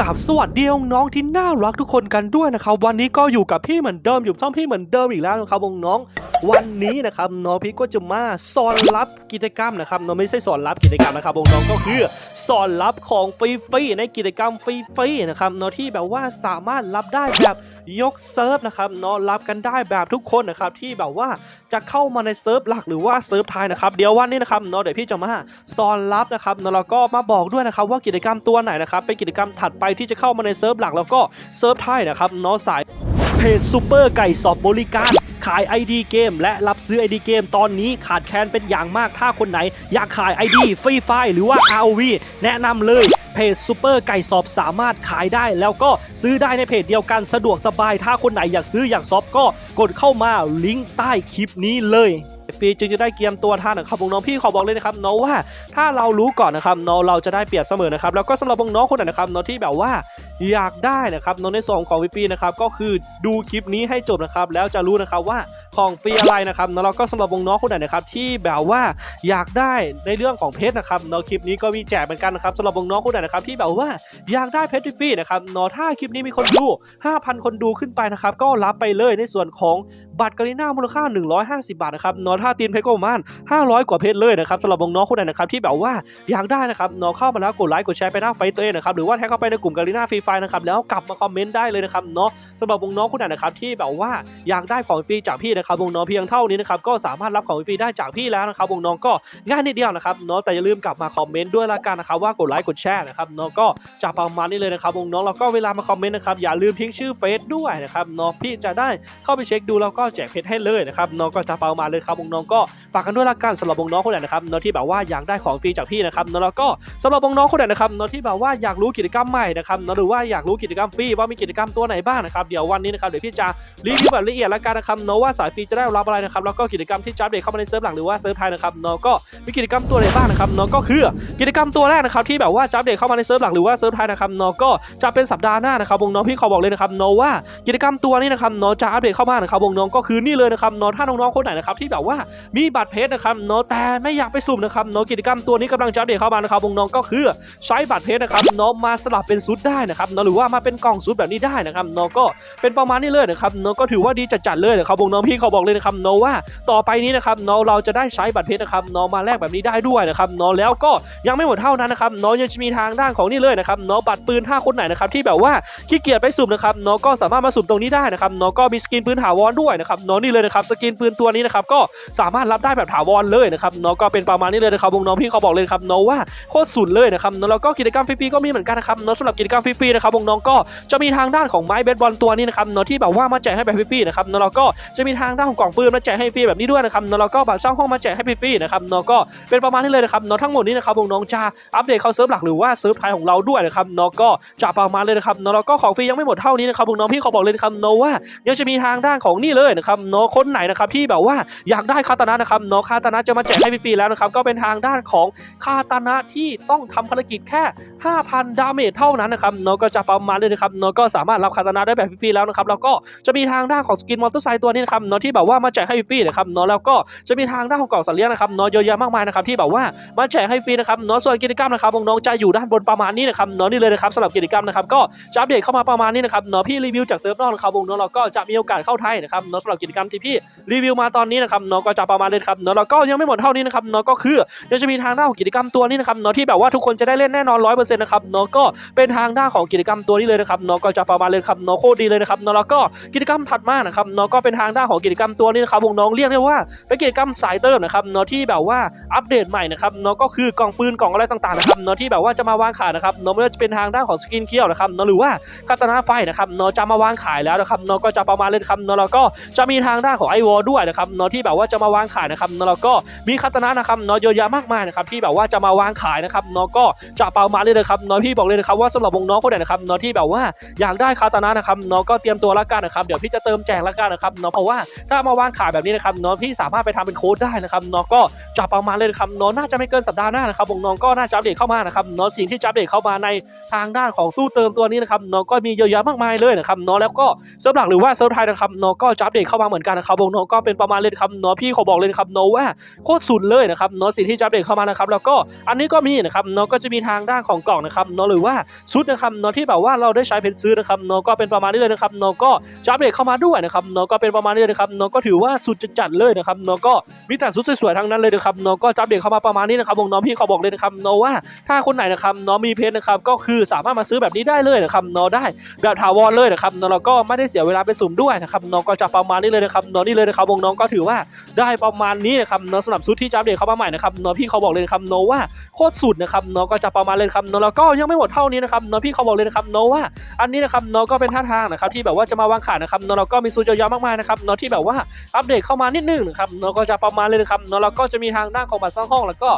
กับสวัสดีน้องที่น่ารักทุกคนกันด้วยนะครับ วันนี้ก็อยู่กับพี่เหมือนเดิมอยู่ช่องพี่เหมือนเดิมอีกแล้วนะครับน้องวันนี้นะครับน้องพี่ก็จะมาสอนรับกิจกรรมนะครับน้องไม่ใช่สอนรับกิจกรรมนะครับน้องก็คือ สอนรับของฟรีๆในกิจกรรมฟรีๆนะครับเน้อที่แบบว่าสามารถรับได้แบบยกเซิร์ฟนะครับเน้องรับกันได้แบบทุกคนนะครับที่แบบว่าจะเข้ามาในเซิร์ฟหลักหรือว่าเซิร์ฟไทยนะครับเดี๋ยววันนี้นะครับเน้อเดี๋ยวพี่จะมาสอนรับนะครับเน้อแล้วก็มาบอกด้วยนะครับว่ากิจกรรมตัวไหนนะครับเป็นกิจกรรมถัดไปที่จะเข้ามาในเซิร์ฟหลักแล้วก็เซิร์ฟไทยนะครับเน้อสายเพจซูเปอร์ไก่สอบบริการ ขาย ID เกม และรับซื้อ ID เกมตอนนี้ขาดแคลนเป็นอย่างมากถ้าคนไหน อยากขาย ID ฟรีไฟหรือว่า ROV แนะนำเลยเพจซูเปอร์ไก่สอบสามารถขายได้ แล้วก็ซื้อได้ในเพจเดียวกันสะดวกสบาย ถ้าคนไหนอยากซื้ออยากซอฟก็กดเข้ามาลิงก์ใต้คลิปนี้เลยฟรีจึงจะได้เกียมตัวท่านนะครับน้องพี่ขอบอกเลยนะครับน้องว่าถ้าเรารู้ก่อนนะครับน้องเราจะได้เปรียบเสมอนะครับแล้วก็สำหรับน้องคนไหนนะครับน้องที่แบบว่า อยากได้นะครับน้องในส่วนของฟรีๆนะครับก็คือดูคลิปนี้ให้จบนะครับแล้วจะรู้นะครับว่าของฟรีอะไรนะครับแล้วก็สำหรับวงน้องคนไหนนะครับที่แบบว่าอยากได้ในเรื่องของเพชรนะครับเนาะคลิปนี้ก็มีแจกเหมือนกันนะครับสำหรับวงน้องคนไหนนะครับที่แบบว่าอยากได้เพชรฟรีๆนะครับเนาะถ้าคลิปนี้มีคนดู 5,000 คนดูขึ้นไปนะครับก็รับไปเลยในส่วนของบัตรกาลิน่ามูลค่า 150 บาทนะครับเนาะถ้าตีนเพชรก็ประมาณ500 กว่าเพชรเลยนะครับสำหรับวงน้องคนไหนนะครับที่แบบว่าอยากได้นะครับเนาะเข้ามาแล้วกดไลค์กดแชร์ไปหน้าไฟตัวเองนะครับหรือว่าแท็กเข้าไปในกลุ่มกาลิน่าฟรีไฟนะครับแล้วกลับมาคอมเมนต์ได้เลยนะครับเนาะสำหรับวงน้องๆคนไหนนะครับที่แบบว่าอยากได้ของฟรีจากพี่นะครับวงน้องเพียงเท่านี้นะครับก็สามารถรับของฟรีได้จากพี่แล้วนะครับวงน้องก็ง่ายนิดเดียวนะครับเนาะแต่อย่าลืมกลับมาคอมเมนต์ด้วยละกันนะครับว่ากดไลค์กดแชร์นะครับเนาะก็จะประมาณนี้เลยนะครับวงน้องแล้วก็เวลามาคอมเมนต์นะครับอย่าลืมทิ้งชื่อเฟซด้วยนะครับเนาะพี่จะได้เข้าไปเช็คดูแล้วก็แจกเพชรให้เลยนะครับเน้องก็จะประมาณเลยครับวงน้องก็ฝากกันด้วยละกันสำหรับน้องคนไหนนะครับเนาะที่แบบว่าอยากได้ของฟรีจากพี่นะครับเนาะแล้วก็สำหรับน้องคนไหนนะครับเนาะที่แบบว่าอยากรู้กิจกรรมใหม่นะครับเนาะหรือว่าอยากรู้กิจกรรมฟรีว่ามีกิจกรรมตัวไหนบ้างนะครับเดี๋ยววันนี้นะครับเดี๋ยวพี่จะรีวิวแบบละเอียดและกันนะครับเนาะว่าสายฟรีจะได้รับอะไรนะครับแล้วก็กิจกรรมที่จะอัปเดตเข้ามาในเซิร์ฟหลังหรือว่าเซิร์ฟไทยนะครับเนาะก็มีกิจกรรมตัวไหนบ้างนะครับเนาะก็คือกิจกรรมตัวแรกนะครับที่แบบว่าจะอัปเดตเข้ามาในเซิร์ฟหลักหรือว่าเซิร์ฟไทยนะครับเนาะก็จะเป็นสัปดาห์หน้านะครับวงน้องพี่ขอบอกเลยนะครับเนาะว่ากิจกรรมตัวนี้นะครับเนาะจะอัปเดตเข้ามานะครับวงน้องก็คือนี่เลยนะครับเนาะถ้าน้องๆคนไหนนะครับที่แบบว่ามีบัตรเพชรนะครับเนาะแต่ไม่อยากไปสุ่มนะครับเนาะกิจกรรมตัวนี้กำลังจะอัปเดตเข้ามานะครับวงน้องก็คือใช้บัตรเพชรนะครับเนาะมาสลับเป็นซุดได้นะครับเนาะหรือว่ามาเป็นกล่องซุดแบบนี้ได้นะครับเนาะก็เป็นประมาณนี้เลยนะครับเนาะก็ถือว่าดีจัดๆเลยนะครับวงน้องพี่เขาบอกเลยนะครับเนาะว่าต่อไปนี้นะครับเนาะเราจะได้ใช้บัตรเพชรนะครับเนาะมาแลกแบบนี้ได้ด้วยนะครับเนาะแล้วก็ยังไม่หมดเท่านั้นนะครับเนาะยังจะมีทางด้านของนี่เลยนะครับเนาะบัตรปืนถ้าคนไหนนะครับที่แบบว่าขี้เกียจไปสุ่มนะครับเนาะก็สามารถมาสุ่มตรงนี้ได้นะครับเนาะก็มีสกินปืนถาวรด้วยนะครับเนาะนี่เลยนะครับสกินปืนตัวนี้นะครับก็สามารถรับได้แบบถาวรเลยนะครับเนาะก็เป็นประมาณนี้เลยนะครับวงน้องพี่เขาบอกเลยครับเนาะว่าโคตรสุดเลยนะครับเนาะแล้วก็กิจกรรมฟรีๆก็มีเหมือนกันนะครับเนาะสำหรับกิจกรรมฟรีๆนะครับวงน้องก็จะมีทางด้านของไม้เบสบอลตัวนี้นะครับเนาะที่แบบว่ามาแจกให้แบบฟรีๆนะครับเนาะแล้วก็จะมีทางด้านของกล่องปืนมาแจกให้ฟรีแบบนี้ด้วยนะครับเนาะแล้วก็บัตรเช่าห้องมาแจกให้ฟรีๆนะครับเนาะก็เป็นประมาณนี้เลยนะครับเนาะทั้งหมดนี้นะครับวงน้องจะอัปเดตเข้าเซิร์ฟหลักหรือว่าเซิร์ฟไทยของเราด้วยนะครับเนาะก็จะประมาณเลยนะครับเนาะแล้วก็ของฟรียังไม่หมดเท่านี้นะครับวงน้องพี่เขาบอกเลยนะครับเนาะว่ายังจะมีทางด้านของนี่เลยนะครับเนาะคนไหนนะครับที่แบบว่าอยากได้คาตานะนะครับเนาะคาตานะจะมาแจกให้ฟรีๆแล้วนะครับก็เป็นทางด้านของคาตานะที่ต้องทำภารกิจแค่ 5,000 ดาเมจเท่านั้นนะครับเนาะก็จะประมาณเลยนะครับเนาะก็สามารถรับคาตานะได้แบบฟรีๆแล้วนะครับแล้วก็จะมีทางด้านของสกินมอเตอร์ไซค์ตัวนี้นะครับเนาะที่แบบว่ามาแจกให้ฟรีนะครับเนาะแล้วก็จะมีทางด้านของกล่องสัตว์เลี้ยงนะครับเนาะเยอะแยะมากมายนะครับที่แบบว่ามาแจกให้ฟรีนะครับเนาะส่วนกิจกรรมนะครับน้องๆจะอยู่ด้านบนประมาณนี้นะครับเนาะนี่เลยนะครับสำหรับกิจกรรมนะครับก็จะอัปเดตเข้ามาประมาณนี้นะครับเนาะพี่รีวิวจากเซิร์ฟนอกนะครับวงเนาะเราก็จะมีโอกาสเข้าไทยนะครับเนาะสำหรับกิจกรรมที่พี่รีวิวมาตอนนี้นะครับเนาะก็จะประมาณเลยครับเนาะแล้วก็ยังไม่หมดเท่านี้นะครับเนาะก็คือยังจะมีทางด้านของกิจกรรมตัวนี้นะครับเนาะที่แบบว่าทุกคนจะได้เล่นแน่นอนร้อยเปอร์เซ็นต์นะครับเนาะก็เป็นทางด้านของกิจกรรมตัวนี้เลยนะครับเนาะก็จะประมาณเลยครับเนาะโคตรดีเลยนะครับเนาะแล้วก็กิจกรรมถัดมานะครับเนาะก็เป็นทางด้านของกิจกรรมตัวนี้นะครับวงน้องเรียกได้ว่าเป็นกิจกรรมสายเติมนะครับเนาะที่แบบว่าอัปเดตใหม่นะครับเนาะก็คือกล่องปืนกล่องอะไรต่างๆนะครับเนาะที่แบบว่าจะมาวางขายนะครับเนาะไม่ว่าจะเป็นทางด้านของสกินเคียวนะครับเนาะหรือว่าคาตานาไฟนะครับเนาะจะมาวางขายแล้วนะครับเนาะก็จะประมาณเลยครับเนาะแล้วก็จะมีทางด้านของไอวอลด้วยนะครับเนาะที่แบบว่าจะมาวางขายนะครับเนาะแล้วก็มีคาตานานะครับเนาะเยอะแยะมากมายนะครับที่แบบว่าจะมาวางขายนะครับเนาะก็จะประมาณเลยนะครับเนาะพี่บอกเลยนะครับว่าสำหรับวงน้องคนไหนนะครับเนาะที่แบบว่าอยากได้คาตานานะครับเนาะก็เตรียมตัวละกันนะครับเดี๋ยวพี่จะเติมแจกละกันนะครับเนาะเพราะว่าถ้ามาวางขายแบบนี้นะครับเนาะพี่สามารถไปทำเป็นโค้ดได้นะครับเนาะก็จะประมาณเลยนะครับเนาะน่าจะไม่เกินสัปดาห์หน้านะครับวงน้องก็น่าจะอัปเดตเข้ามานะครับเนาะสิ่งที่จะอัปเดตเข้ามาในทางด้านของตู้เติมตัวนี้นะครับเนาะก็มีเยอะแยะมากมายเลยนะครับเนาะแล้วก็เซิร์ฟหลักหรือว่าเซิร์ฟไทยนะครับเนาะก็จะอัปเดตเข้ามาเหมือนกันนะครับวงน้องก็เป็นประมาณเลยครับเนาะพี่ขอบอกเลยนะครับเนาะว่าโคตรสุดเลยนะครับเนาะสิ่งที่จะอัปเดตเข้ามานะครับแล้วก็อันนี้ก็มีนะครับเนาะก็จะมีทางด้านของกล่องนะครับเนาะหรือว่าชุดนะครับเนาะนาะที่แบบว่าเราได้ใช้เพชรซื้อนะครับเนาะก็เป็นประมาณนี้เลยนะครับเนาะก็จะอัปเดตเข้ามาด้วยนะครับเนาะก็เป็นประมาณนี้เลยนะครับเนาะก็ถือว่าสุดจัดเลยนะครับเนาะก็มีแต่สุดสวยๆทั้งนั้นเลยนะครับเนาะก็จะอัปเดตเข้ามาประมาณนี้นะครับวงน้องพี่เขาบอกเลยนะครับเนาะว่าถ้าคนไหนนะครับเนาะมีเพชรนะครับก็คือสามารถมาซื้อแบบนี้ได้เลยนะครับเนาะได้แบบถาวรเลยนะครับเนาะแล้วก็ไม่ได้เสียเวลาไปสุ่มด้วยนะครับเนาะก็จะประมาณนี้เลยนะครับเนาะนี่เลยนะครับวงน้องก็ถือว่าได้ประมาณนี้นะครับเนาะสำหรับชุดที่จะอัปเดตเข้ามาใหม่นะครับเนาะพี่เขาบอกเลยนะครับเนาะว่าโคตรสุดนะครับเนาะก็จะประมาณเลยครับเนาะแล้วก็ยังไม่หมดเท่านี้นะครับเนาะพี่เขาบอกเลยนะครับโนว่าอันนี้นะครับโนก็เป็นท่าทางนะครับที่แบบว่าจะมาวางขายนะครับโนเราก็มีสูตรยอะๆมากมายนะครับโนที่แบบว่าอัปเดตเข้ามานิดนึงนะครับโนก็จะประมาณเลยนะครับโนเราก็จะมีทางด้านของบัตรสร้างห้องแล้วก็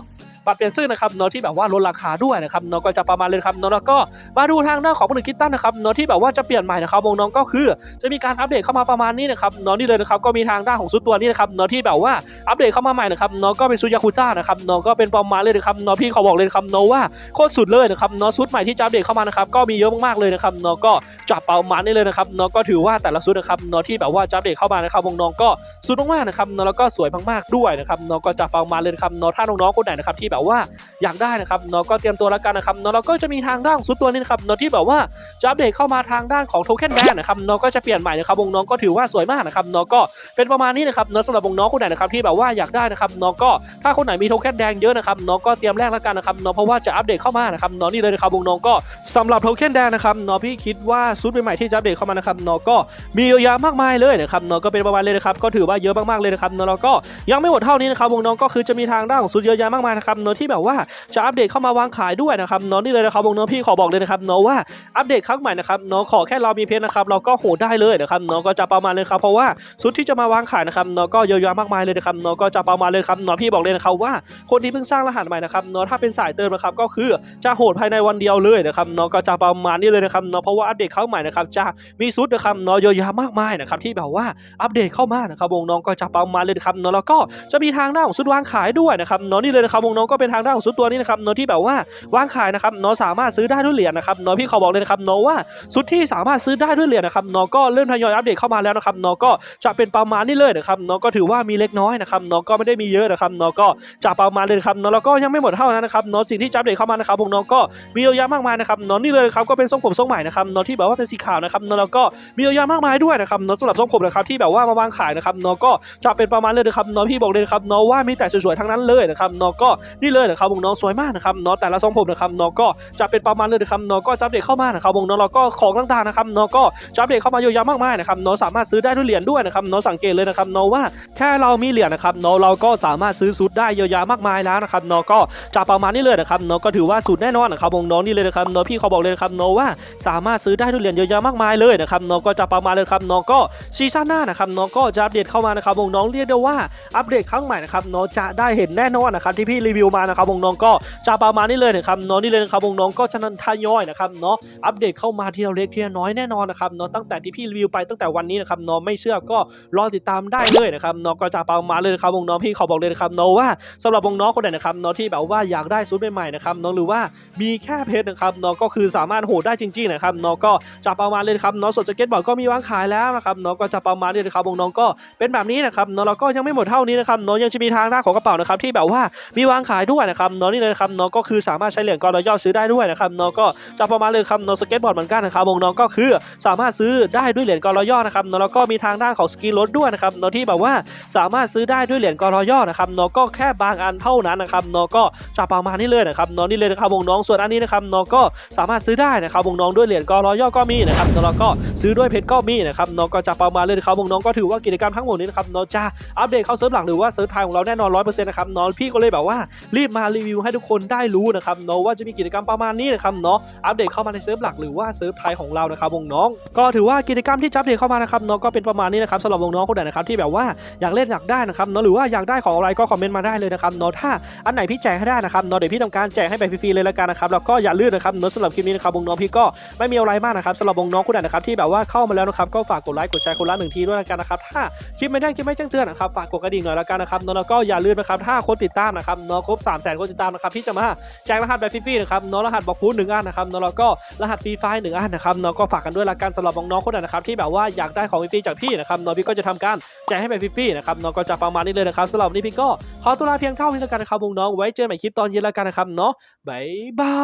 บัตรเปลี่ยนชื่อนะครับเนาะที่แบบว่าลดราคาด้วยนะครับเนาะก็จะประมาณเลยครับเนาะแล้วก็มาดูทางด้านของผลิตคิตตันนะครับเนาะที่แบบว่าจะเปลี่ยนใหม่นะครับวงน้องก็คือ จะมีการอัปเดตเข้ามาประมาณนี้นะครับเนาะนี่เลยนะครับก็มีทางด้านของซุดตัวนี้นะครับเนาะที่แบบว่าอัปเดตเข้ามาใหม่นะครับเนาะก็เป็นซุดยาคุซ่านะครับเนาะก็เป็นประมาณเลยนะครับเนาะพี่เขาบอกเลยครับเนาะว่าโคตรสุดเลยนะครับเนาะซุดใหม่ที่จะอัปเดตเข้ามานะครับก็มีเยอะมากๆเลยนะครับเนาะก็จับประมาณนี้เลยนะครับเนาะก็ถือว่าแต่ละซุดนะครับเนาะที่แบบว่าจะอัปเดตเข้ามานะครับวงน้องก็สุดมากๆนะครับเนาะแล้วก็สวยมากๆด้วยนะครับเนาะก็จับประมาณเลยครับเนาะถ้าน้องๆคนไหนนะครับที่แบบว่าอยากได้นะครับเนาะก็เตรียมตัวแล้วกันนะครับเนาะแล้วก็จะมีทางด้านซุดตัวนี้นะครับเนาะที่แบบว่าจะอัปเดตเข้ามาทางด้านของโทเค็นแดนนะครับน้องก็จะเปลี่ยนใหม่นะครับวงน้องก็ถือว่าสวยมากนะครับน้องก็เป็นประมาณนี้นะครับน้องสำหรับวงน้องคนไหนนะครับที่แบบว่าอยากได้นะครับน้องก็ถ้าคนไหนมีโทเค็นแดงเยอะนะครับน้องก็เตรียมแลกแล้วกันนะครับน้องเพราะว่าจะอัปเดตเข้ามานะครับน้องนี่เลยนะครับวงน้องก็สำหรับโทเค็นแดงนะครับน้องพี่คิดว่าซุดใหม่ที่จะอัปเดตเข้ามานะครับน้องก็มีเยอะแยะมากมายเลยนะครับน้องก็เป็นประมาณเลยนะครับก็ถือว่าเยอะมากๆเลยนะครับน้องแล้วก็ยังไม่หมดเท่านี้นะครับวงน้องก็คือจะมีทางด้านของซุดเยอะแยะมากมายนะครับน้องที่แบบว่าจะอัปเดตเข้ามาวางขายด้วยนะครับน้องนี่เลยนะครับวงน้องพี่ขอบอกเลยนะครับน้องว่าอัปเดตครั้งใหม่นะครับน้องขอแค่เรามีเพชรนะครับเราก็โหดได้เลยนะครับน้องก็จะประมาณเลยครับเพราะว่าชุดที่จะมาวางขายนะครับน้องก็เยอะแยะมากมายเลยนะครับน้องก็จะประมาณเลยครับน้องพี่บอกเลยนะครับว่าคนที่เพิ่งสร้างรหัสใหม่นะครับน้องถ้าเป็นสายเติมนะครับก็คือจะโหดภายในวันเดียวเลยนะครับน้องก็จะประมาณนี้เลยนะครับน้องเพราะว่าอัปเดตครั้งใหม่นะครับจะมีชุดนะครับน้องเยอะแยะมากมายนะครับที่แบบว่าอัปเดตเข้ามานะครับวงน้องก็จะประมาณเลยนะครับน้องแล้วก็จะมีทางด้าของชุดวางขายด้วยนะครับน้องนี่เลยนะครับวงน้องก็เป็นทางด้านของชุดตัวนี้นะครับน้อที่แบบว่าวางขายนะครับน้อสามารถซื้อได้ด้วยเหรียญนะครับน้อพี่เขาบอกเลยนะครับน้อว่าชุดที่สามารถซื้อได้ด้วยเหรียญนะครับน้อก็เริ่มทยอยอัปเดตเข้ามาแล้วนะครับน้อก็จะเป็นประมาณนี้เลยนะครับน้อก็ถือว่ามีเล็กน้อยนะครับน้อก็ไม่ได้มีเยอะนะครับน้อก็จะประมาณเลยครับน้อแล้วก็ยังไม่หมดเท่านั้นนะครับน้อสิ่งที่จะอัปเดตเข้ามานะครับพวกน้องก็มีเยอะแยะมากมายนะครับน้อนี่เลยครับก็เป็นทรงผมทรงใหม่นะครับน้อที่แบบว่าเป็นสีขาวนะครับน้องแล้วก็มีเยอะแยะมากมายด้วยนะครับน้องสำหรับทรงผมนะครับที่แบบว่ามาวางขายนะครับน้องก็จะเป็นประมาณเลยนะครับน้องพี่บอกเลยครับน้องว่ามีแต่สวยๆทั้งนั้นเลยนะครับน้องก็นี่เลยนะครับวกน้องสวยมากนะครับน้องแต่ละทรงผมนะครับน้องก็จะเป็นประมาณเลยนะครับน้องก็จะอัปเดตเข้ามานะครับวกน้องแล้วก็ของต่างๆนะครับน้องก็จะอัปเดตเข้ามาเยอะแยะมากมายนะครับน้องสามารถซื้อได้ด้วยเหรียญด้วยนะครับน้องสังเกตเลยนะครับน้องว่าแค่เรามีเหรียญนะครับน้องเราก็สามารถซื้อสูตรได้เยอะแยะมากมายแล้วนะครับน้องก็จะประมาณนี้เลยนะครับน้องก็ถือว่าสูตรแน่นอนนะครับวงน้องนี่เลยนะครับน้องพี่เขาบอกเลยนะครับน้องว่าสามารถซื้อได้ด้วยเหรียญเยอะแยะมากมายเลยนะครับน้องก็จะประมาณเลยครับน้องก็ซีซั่นหน้านะครับน้องก็จะอัปเดตเข้ามานะครับวงน้องเรียกได้ว่าอัปเดตครั้งใหม่นะครับน้องจะได้เห็นแน่นอนนะครับที่พี่รีวิวมานะครับวงน้องก็จะประมาณนี้เลยนะครับน้องนี่เลยนะครับวงน้องก็จะนันทยอยนะครับเนาะอัปเดตเข้ามาทีละเล็กทีละน้อยแน่นอนนะครับเนาะตั้งแต่ที่พี่รีวิวไปตั้งแต่วันนี้นะครับเนาะไม่เชื่อก็รอติดตามได้เลยนะครับเนาะก็จะประมาณเลยนะครับวงน้องพี่ขาบอกเลยนะครับเนาะว่าสำหรับวงน้องคนไหนนะครับเนาะที่แบบว่าอยากได้ซูดใหม่ๆนะครับเนาะหรือว่ามีแค่เพชรนะครับเนาะก็คือสามารถโหดได้จริงๆนะครับเนาะก็จะประมาณเลยครับเนาะส่วนสเก็ตบอร์ดก็มีวางขายแล้วนะครับเนาะก็จะประมาณนี้นะครับวงน้องก็เป็นแบบนี้นะครับเนาะแล้วก็ยังไม่หมดเท่านี้นะครับเนาะยังจะมีทางด้าของกระเป๋านะครับที่แบบว่ามีวางขายด้วยนะครับเนาะนี่เลยนะครับเนาะก็คือสามารถใช้เหรียญกอรย่อซื้อได้ด้วยนะครับเนาะก็จะประมาณเลยครับเนาะสเก็ตบอร์ดเหมือนกันนะครับวงน้องก็คือสามารถซื้อได้ด้วยเหรียญกอรย่อนะครับเนาะแล้วก็มีทางด้านของสกีรถด้วยนะครับเนาะที่แบบว่าสามารถซื้อได้ด้วยเหรียญกอรย่อนะครับเนาะก็แค่บางอันเท่านั้นนะครับเนาะก็จะประมาณนี้เลยนะครับเนาะนี่เลยนะครับวงน้องส่วนอันนี้นะครับเนาะก็สามารถซื้อได้นะครับวงน้องด้วยเหรียญกอรย่อก็มีนะครับเนาะแล้วก็ซื้อด้วยเพชรก็มีนะครับเนาะก็จะประมาณเลยนะครับวงน้องก็ถือว่ากิจกรรมทั้งหมดนี้นะครับเนาะจะอัปเดตเข้าเซิร์ฟหลักหรือว่าเซิร์ฟไทยของเราแน่นอนร้อยเปอร์เซ็นต์นะครับเนาะพี่ก็เลยแบบว่ารีบมารีวิวให้ทุกคนได้รู้นะครับเนาะว่าจะมีกิจกรรมประมาณนี้นะครับเนาะอัปเดตเข้ามาในเซิร์ฟหลักหรือว่าเซิร์ฟไทยของเรานะครับวงน้อง ก็ถือว่ากิจกรรมที่จะอัปเดตเข้ามานะครับเนาะก็เป็นประมาณนี้นะครับสำหรับวงน้องคนไหนนะครับที่แบบว่าอยากเล่นอยากได้นะครับเนาะหรือว่าอยากได้ของอะไรก็คอมเมนต์มาได้เลยนะครับเนาะถ้าอันไหนพี่แจกให้ได้นะครับเนาะเดี๋ยวพี่ทำการแจกให้ไปฟรีๆเลยละกันนะครับแล้วก็อย่าลืมนะครับเนาะสำหรับคลิปนี้นะครับวงน้องพี่ก็ไม่มีอะไรมากนะครับสำหรับวงน้องคนไหนนะครับที่แบบว่าเข้ามาแล้วนะครับก็ฝากกดไลค์กดแชร์คนละหนึ่งทีด้วยละกันนะครับถ้าคลิปไม่ได้คลิปไม่แจ้งเตือนนะครับฝากกดกระดิ่งหน่อยละกันนะครับเนาะแล้วก็อย่าลืมนะครับถ้าคนติดตามนะครับเนาะครบ3 0 0 0 0 0คนติดตามนะครับพี่จะมาแจกรหัสแบบฟรีๆนะครับน้องรหัสบอกพูดหนึ่งอันนะครับเนาะแล้วก็รหัสฟรีไฟล์หนึ่งอันนะครับน้องก็ฝากกันด้วยละกันสำหรับน้องคนไหนนะครับที่แบบว่าอยากได้ของฟรีๆจากพี่นะครับน้องพี่ก็จะทำการแจกให้แบบฟรีๆนะครับน้องก็จะประมาณนี้เลยนะครับสำหรับวันนี้พี่ก็ขอตัวลาเพียงเท่านี้ละกันนะครับวงน้องไว้เจอกันใหม่คลิปตอนเย็นละกันนะครับเนาะบ๊ายบา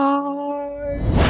ย